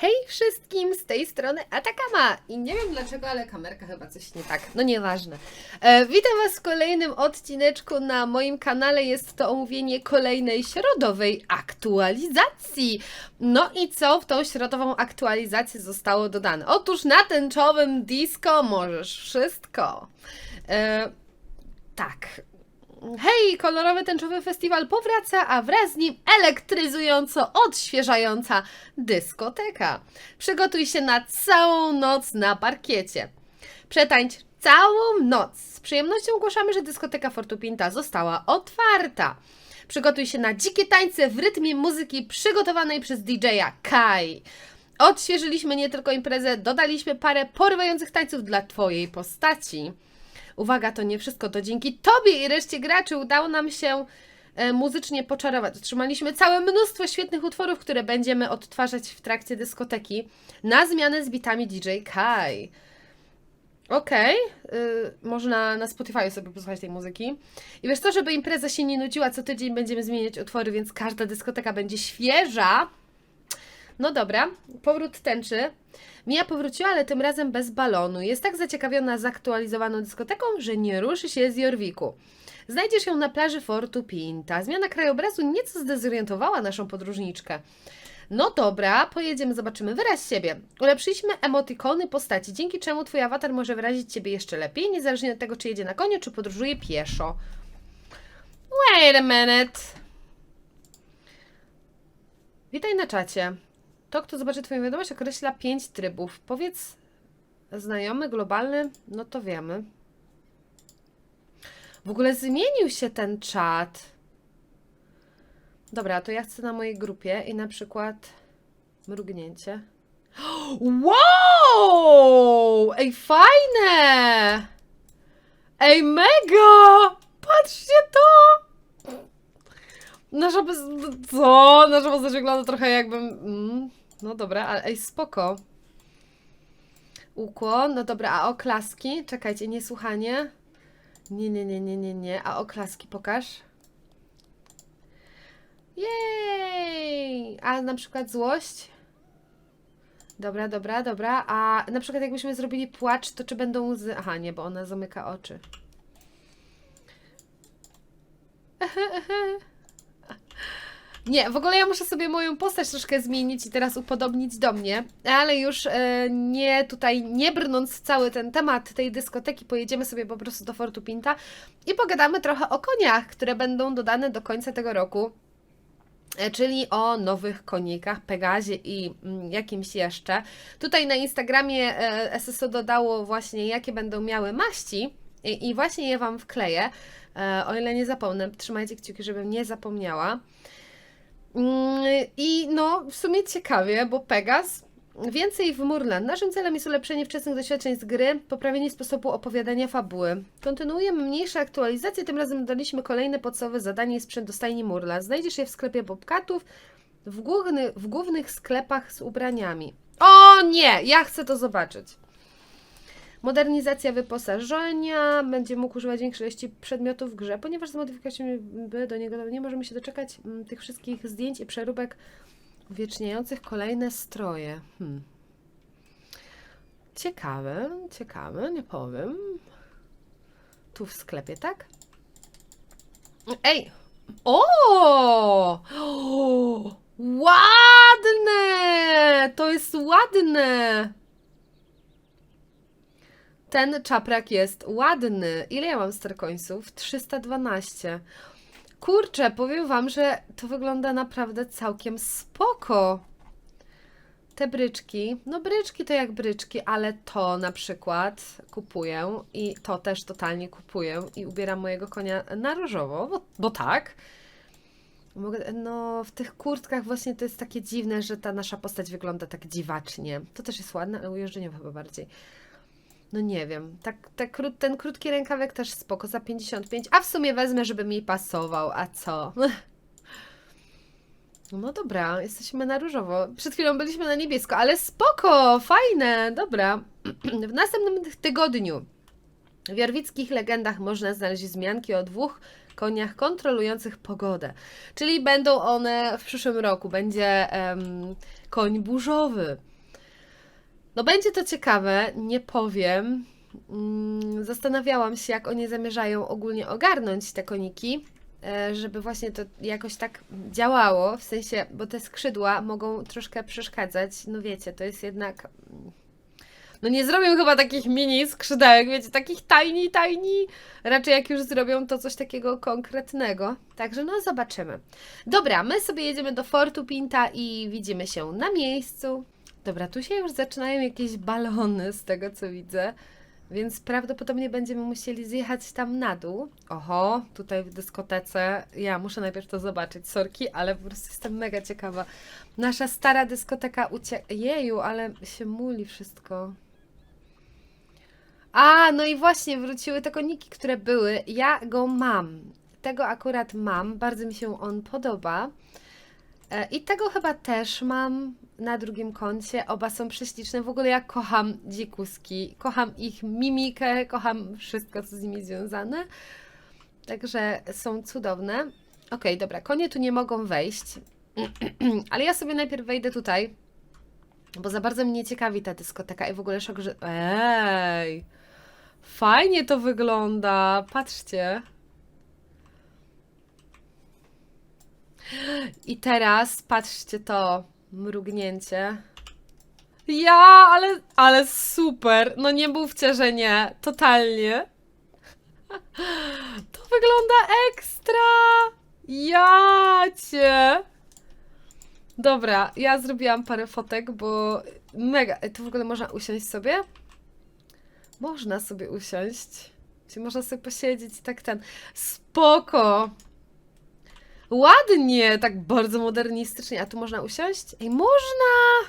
Hej wszystkim, z tej strony Atakama i nie wiem dlaczego, ale kamerka chyba coś nie tak, no nieważne. E, witam Was w kolejnym odcineczku na moim kanale, jest to omówienie kolejnej środowej aktualizacji. No i co w tą środową aktualizację zostało dodane? Otóż na tęczowym disco możesz wszystko. E, tak, Hej, kolorowy tęczowy festiwal powraca, a wraz z nim elektryzująco odświeżająca dyskoteka. Przygotuj się na całą noc na parkiecie. Przetańcz całą noc. Z przyjemnością ogłaszamy, że dyskoteka Fortupinta została otwarta. Przygotuj się na dzikie tańce w rytmie muzyki przygotowanej przez DJ-a Kai. Odświeżyliśmy nie tylko imprezę, dodaliśmy parę porywających tańców dla Twojej postaci. Uwaga, to nie wszystko, to dzięki Tobie i reszcie graczy udało nam się e, muzycznie poczarować. Otrzymaliśmy całe mnóstwo świetnych utworów, które będziemy odtwarzać w trakcie dyskoteki na zmianę z bitami DJ Kai. Okej, y, można na Spotify sobie posłuchać tej muzyki. I wiesz co, żeby impreza się nie nudziła, co tydzień będziemy zmieniać utwory, więc każda dyskoteka będzie świeża. No dobra, powrót tęczy. Mia powróciła, ale tym razem bez balonu. Jest tak zaciekawiona zaktualizowaną dyskoteką, że nie ruszy się z Jorwiku. Znajdziesz ją na plaży Fortu Pinta. Zmiana krajobrazu nieco zdezorientowała naszą podróżniczkę. No dobra, pojedziemy, zobaczymy wyraz siebie. Ulepszyliśmy emotikony postaci, dzięki czemu twój awatar może wyrazić ciebie jeszcze lepiej, niezależnie od tego, czy jedzie na koniu, czy podróżuje pieszo. Wait a minute. Witaj na czacie. To, kto zobaczy Twoją wiadomość, określa pięć trybów. Powiedz znajomy, globalny, no to wiemy. W ogóle zmienił się ten czat. Dobra, to ja chcę na mojej grupie i na przykład mrugnięcie. Wow! Ej, fajne! Ej, mega! Patrzcie to! Nasza bez... Co? Nasza postać wygląda trochę jakbym... Mm, no dobra, ale ej, spoko. Ukłon, no dobra, a oklaski? Czekajcie, niesłuchanie. Nie, nie, nie, nie, nie, nie. A oklaski pokaż. Jej! A na przykład złość? Dobra, dobra, dobra. A na przykład jakbyśmy zrobili płacz, to czy będą łzy? Aha, nie, bo ona zamyka oczy. Nie, w ogóle ja muszę sobie moją postać troszkę zmienić i teraz upodobnić do mnie, ale już e, nie tutaj, nie brnąc cały ten temat tej dyskoteki, pojedziemy sobie po prostu do Fortu Pinta i pogadamy trochę o koniach, które będą dodane do końca tego roku. E, Czyli o nowych konikach, Pegazie i mm, jakimś jeszcze. Tutaj na Instagramie e, SSO dodało właśnie, jakie będą miały maści, i, właśnie je Wam wkleję. O ile nie zapomnę, trzymajcie kciuki, żebym nie zapomniała. Mm, I no, w sumie ciekawie, bo Pegas więcej w Murland. Naszym celem jest ulepszenie wczesnych doświadczeń z gry, poprawienie sposobu opowiadania fabuły. Kontynuujemy mniejsze aktualizacje, tym razem dodaliśmy kolejne podstawowe zadanie i sprzęt do stajni Murla. Znajdziesz je w sklepie Bobcatów, w, główny, w głównych sklepach z ubraniami. O nie, ja chcę to zobaczyć. Modernizacja wyposażenia, będzie mógł używać większej ilości przedmiotów w grze, ponieważ z modyfikacjami do niego nie możemy się doczekać mm, tych wszystkich zdjęć i przeróbek uwieczniających kolejne stroje. Hmm. Ciekawe, ciekawe, nie powiem. Tu w sklepie, tak? Ej! O! o! Ładne! To jest ładne! Ten czaprak jest ładny. Ile ja mam starkońców? 312. Kurczę, powiem wam, że to wygląda naprawdę całkiem spoko. Te bryczki, no bryczki to jak bryczki, ale to na przykład kupuję i to też totalnie kupuję i ubieram mojego konia na różowo, bo, bo tak. No, w tych kurtkach właśnie to jest takie dziwne, że ta nasza postać wygląda tak dziwacznie. To też jest ładne, ale ujeżdżeniowo chyba bardziej. No nie wiem, tak, tak, kró- ten krótki rękawek też spoko, za 55, a w sumie wezmę, żeby mi pasował, a co? No dobra, jesteśmy na różowo. Przed chwilą byliśmy na niebiesko, ale spoko, fajne, dobra. W następnym tygodniu w jorwickich legendach można znaleźć wzmianki o dwóch koniach kontrolujących pogodę. Czyli będą one w przyszłym roku. Będzie koń burzowy. No będzie to ciekawe, nie powiem. Mm, Zastanawiałam się, jak oni zamierzają ogólnie ogarnąć te koniki, e, żeby właśnie to jakoś tak działało, w sensie, bo te skrzydła mogą troszkę przeszkadzać. No wiecie, to jest jednak. No nie zrobią chyba takich mini skrzydełek, wiecie, takich tiny, tiny. Raczej jak już zrobią, to coś takiego konkretnego. Także no zobaczymy. Dobra, my sobie jedziemy do Fortu Pinta i widzimy się na miejscu. Dobra, tu się już zaczynają jakieś balony z tego co widzę, więc prawdopodobnie będziemy musieli zjechać tam na dół. Oho, tutaj w dyskotece. Ja muszę najpierw to zobaczyć, sorki, ale po prostu jestem mega ciekawa. Nasza stara dyskoteka ucie... Jeju, ale się muli wszystko. A, no i właśnie wróciły te koniki, które były. Ja go mam. Tego akurat mam. Bardzo mi się on podoba. E, I tego chyba też mam na drugim koncie. Oba są prześliczne. W ogóle ja kocham dzikuski. Kocham ich mimikę, kocham wszystko, co z nimi związane. Także są cudowne. Okej, dobra, konie tu nie mogą wejść. Ale ja sobie najpierw wejdę tutaj. Bo za bardzo mnie ciekawi ta dyskoteka i w ogóle szok, że... Ej! Fajnie to wygląda. Patrzcie. I teraz patrzcie to mrugnięcie. Ja, ale, ale super. No nie mówcie, że nie. Totalnie. To wygląda ekstra. Ja cię. Dobra, ja zrobiłam parę fotek, bo mega. Tu w ogóle można usiąść sobie? Można sobie usiąść. Czyli można sobie posiedzieć i tak ten. Spoko. Ładnie, tak bardzo modernistycznie. A tu można usiąść? Ej, można!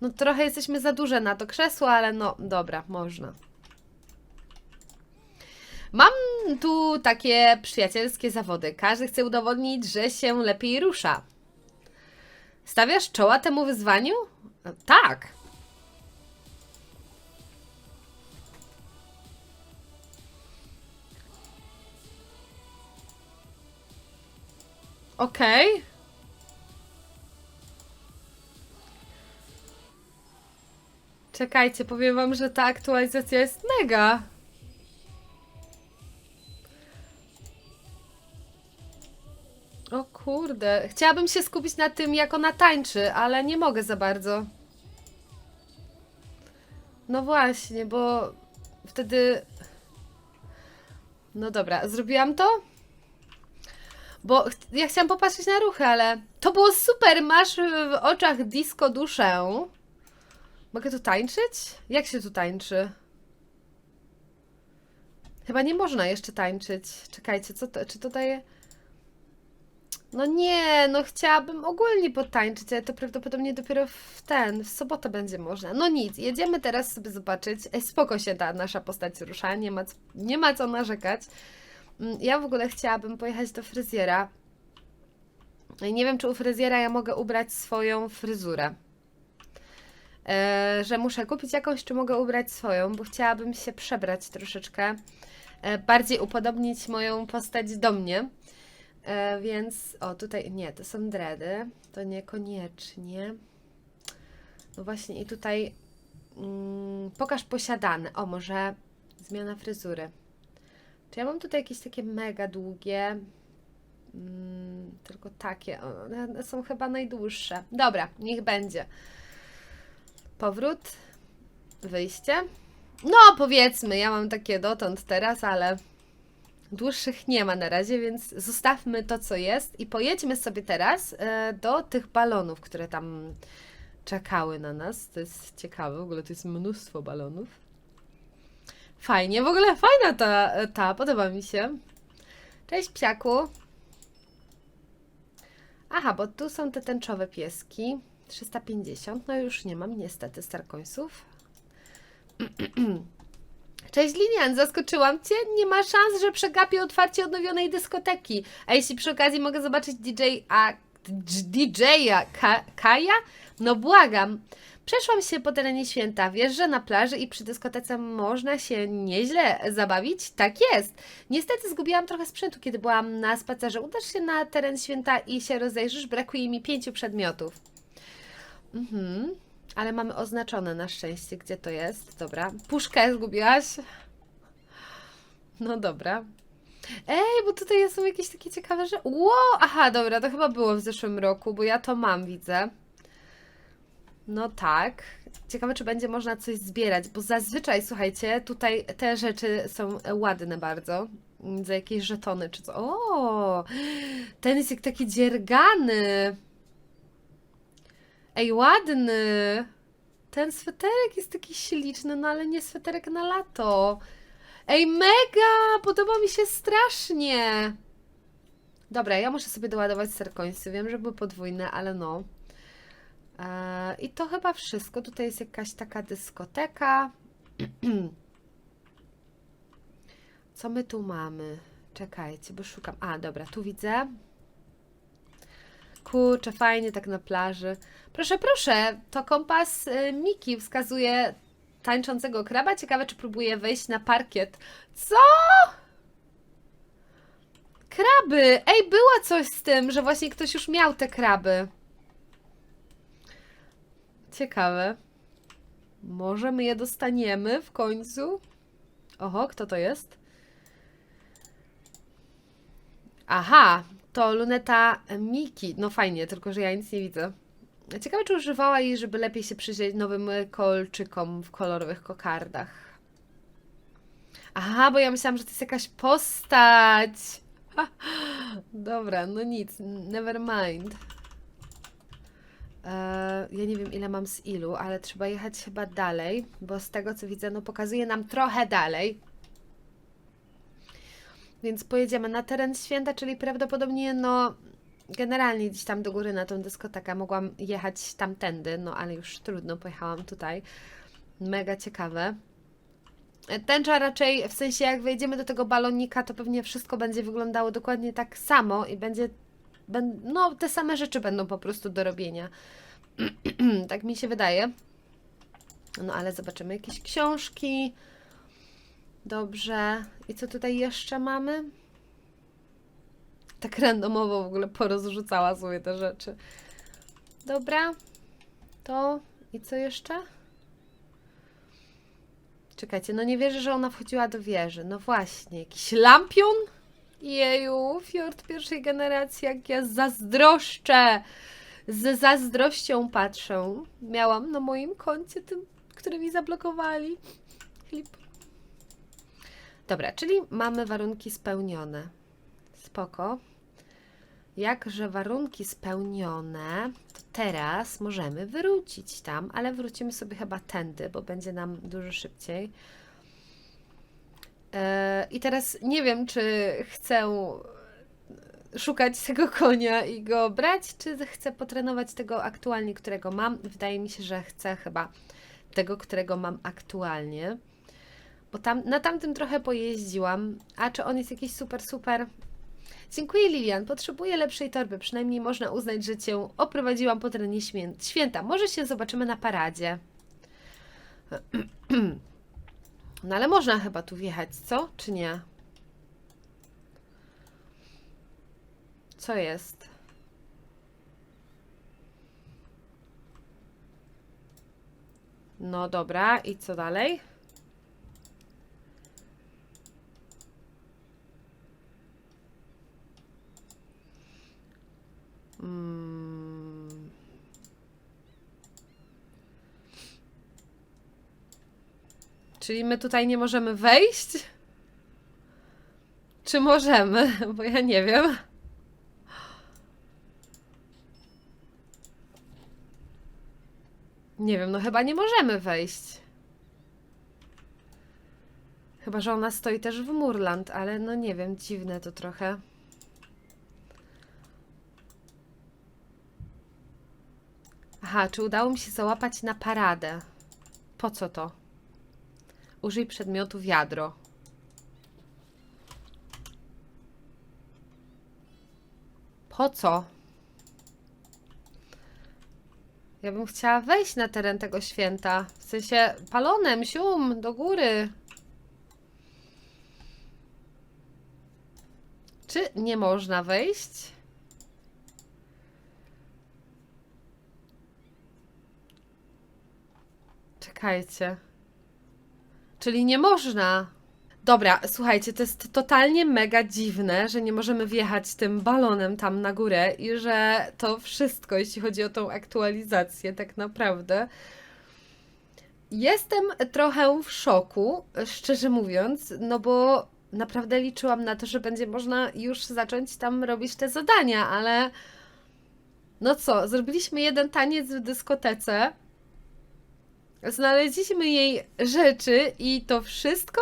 No trochę jesteśmy za duże na to krzesło, ale no dobra, można. Mam tu takie przyjacielskie zawody. Każdy chce udowodnić, że się lepiej rusza. Stawiasz czoła temu wyzwaniu? Tak. Okej. Czekajcie, powiem wam, że ta aktualizacja jest mega. O kurde, chciałabym się skupić na tym, jak ona tańczy, ale nie mogę za bardzo. No właśnie, bo wtedy. No dobra, zrobiłam to? Bo ch- ja chciałam popatrzeć na ruchy, ale to było super. Masz w oczach disco duszę. Mogę tu tańczyć? Jak się tu tańczy? Chyba nie można jeszcze tańczyć. Czekajcie, co to, czy to daje... No nie, no chciałabym ogólnie potańczyć, ale to prawdopodobnie dopiero w ten, w sobotę będzie można. No nic, jedziemy teraz sobie zobaczyć. Ej, spoko się ta nasza postać rusza, nie ma, nie ma co narzekać. Mm, Ja w ogóle chciałabym pojechać do fryzjera. Nie wiem, czy u fryzjera ja mogę ubrać swoją fryzurę. E, że muszę kupić jakąś, czy mogę ubrać swoją, bo chciałabym się przebrać troszeczkę. E, bardziej upodobnić moją postać do mnie. E, więc, o tutaj, nie, to są dready, to niekoniecznie. No właśnie, i tutaj mm, pokaż posiadane. O, może zmiana fryzury. Czy ja mam tutaj jakieś takie mega długie? Mm, tylko takie. One są chyba najdłuższe. Dobra, niech będzie. Powrót. Wyjście. No, powiedzmy, ja mam takie dotąd teraz, ale dłuższych nie ma na razie, więc zostawmy to, co jest i pojedźmy sobie teraz e, do tych balonów, które tam czekały na nas. To jest ciekawe, w ogóle to jest mnóstwo balonów. Fajnie, w ogóle fajna ta, ta podoba mi się. Cześć, psiaku. Aha, bo tu są te tęczowe pieski. 350, no już nie mam niestety starkońców. Cześć Linian, zaskoczyłam Cię? Nie ma szans, że przegapię otwarcie odnowionej dyskoteki. A jeśli przy okazji mogę zobaczyć DJ DJ-a Ka- Kaja? No błagam. Przeszłam się po terenie święta. Wiesz, że na plaży i przy dyskotece można się nieźle zabawić? Tak jest. Niestety zgubiłam trochę sprzętu, kiedy byłam na spacerze. Udasz się na teren święta i się rozejrzysz. Brakuje mi pięciu przedmiotów. Mhm. Ale mamy oznaczone na szczęście, gdzie to jest. Dobra. Puszkę zgubiłaś? No dobra. Ej, bo tutaj są jakieś takie ciekawe rzeczy. Ło! Aha, dobra, to chyba było w zeszłym roku, bo ja to mam, widzę. No tak. Ciekawe, czy będzie można coś zbierać, bo zazwyczaj, słuchajcie, tutaj te rzeczy są ładne bardzo. Za jakieś żetony czy co. O! Ten jest jak taki dziergany. Ej, ładny. Ten sweterek jest taki śliczny, no ale nie sweterek na lato. Ej, mega! Podoba mi się strasznie. Dobra, ja muszę sobie doładować serkońsy. Wiem, że były podwójne, ale no. Eee, I to chyba wszystko. Tutaj jest jakaś taka dyskoteka. Co my tu mamy? Czekajcie, bo szukam. A, dobra, tu widzę. Kurczę, fajnie tak na plaży. Proszę, proszę, to kompas y, Miki wskazuje tańczącego kraba. Ciekawe, czy próbuje wejść na parkiet. Co? Kraby! Ej, było coś z tym, że właśnie ktoś już miał te kraby. Ciekawe. Może my je dostaniemy w końcu? Oho, kto to jest? Aha, to luneta Miki. No fajnie, tylko że ja nic nie widzę. Ciekawe, czy używała jej, żeby lepiej się przyjrzeć nowym kolczykom w kolorowych kokardach. Aha, bo ja myślałam, że to jest jakaś postać. Dobra, no nic, never mind. Eee, ja nie wiem, ile mam z ilu, ale trzeba jechać chyba dalej, bo z tego co widzę, no pokazuje nam trochę dalej. Więc pojedziemy na teren święta, czyli prawdopodobnie, no, generalnie gdzieś tam do góry na tą dyskotekę. Mogłam jechać tamtędy, no ale już trudno, pojechałam tutaj. Mega ciekawe. Tęcza raczej, w sensie jak wejdziemy do tego balonika, to pewnie wszystko będzie wyglądało dokładnie tak samo i będzie, no te same rzeczy będą po prostu do robienia. tak mi się wydaje. No ale zobaczymy jakieś książki. Dobrze. I co tutaj jeszcze mamy? Tak randomowo w ogóle porozrzucała sobie te rzeczy. Dobra. To i co jeszcze? Czekajcie, no nie wierzę, że ona wchodziła do wieży. No właśnie, jakiś lampion? Jeju, fiord pierwszej generacji, jak ja zazdroszczę. Z zazdrością patrzę. Miałam na moim koncie tym, który mi zablokowali. Flip. Dobra, czyli mamy warunki spełnione. Spoko. Jakże warunki spełnione, to teraz możemy wrócić tam, ale wrócimy sobie chyba tędy, bo będzie nam dużo szybciej. Eee, I teraz nie wiem, czy chcę szukać tego konia i go brać, czy chcę potrenować tego aktualnie, którego mam. Wydaje mi się, że chcę chyba tego, którego mam aktualnie. Bo tam, na tamtym trochę pojeździłam. A czy on jest jakiś super, super? Dziękuję Lilian, potrzebuję lepszej torby. Przynajmniej można uznać, że Cię oprowadziłam po terenie świę- święta. Może się zobaczymy na paradzie. No ale można chyba tu wjechać, co? Czy nie? Co jest? No dobra, i co dalej? Czyli my tutaj nie możemy wejść? Czy możemy? Bo ja nie wiem. Nie wiem, no chyba nie możemy wejść. Chyba, że ona stoi też w Murland, ale no nie wiem, dziwne to trochę. Aha, czy udało mi się załapać na paradę? Po co to? Użyj przedmiotu wiadro. Po co? Ja bym chciała wejść na teren tego święta. W sensie palonem, sium, do góry. Czy nie można wejść? Czekajcie. Czyli nie można. Dobra, słuchajcie, to jest totalnie mega dziwne, że nie możemy wjechać tym balonem tam na górę i że to wszystko, jeśli chodzi o tą aktualizację, tak naprawdę. Jestem trochę w szoku, szczerze mówiąc, no bo naprawdę liczyłam na to, że będzie można już zacząć tam robić te zadania, ale no co, zrobiliśmy jeden taniec w dyskotece, znaleźliśmy jej rzeczy i to wszystko?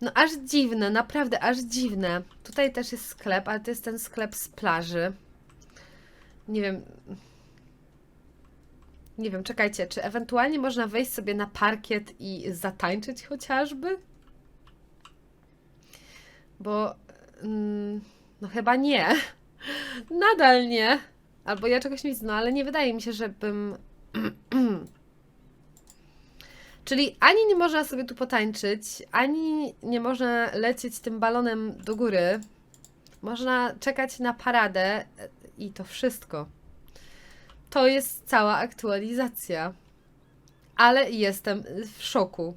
No aż dziwne, naprawdę aż dziwne. Tutaj też jest sklep, ale to jest ten sklep z plaży. Nie wiem. Nie wiem, czekajcie, czy ewentualnie można wejść sobie na parkiet i zatańczyć chociażby? Bo. mm, No chyba nie. Nadal nie. Albo ja czegoś nie widzę, no ale nie wydaje mi się, żebym. Czyli ani nie można sobie tu potańczyć, ani nie można lecieć tym balonem do góry. Można czekać na paradę e, i to wszystko. To jest cała aktualizacja. Ale jestem w szoku.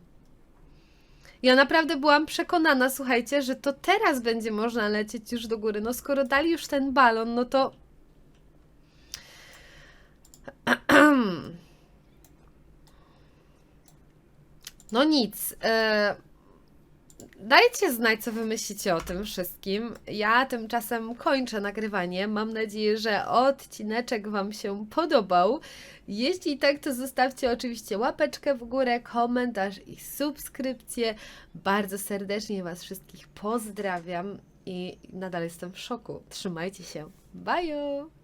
Ja naprawdę byłam przekonana, słuchajcie, że to teraz będzie można lecieć już do góry. No skoro dali już ten balon, no to. No nic. E... Dajcie znać, co wy myślicie o tym wszystkim. Ja tymczasem kończę nagrywanie. Mam nadzieję, że odcineczek Wam się podobał. Jeśli tak, to zostawcie oczywiście łapeczkę w górę, komentarz i subskrypcję. Bardzo serdecznie Was wszystkich pozdrawiam i nadal jestem w szoku. Trzymajcie się. Bye!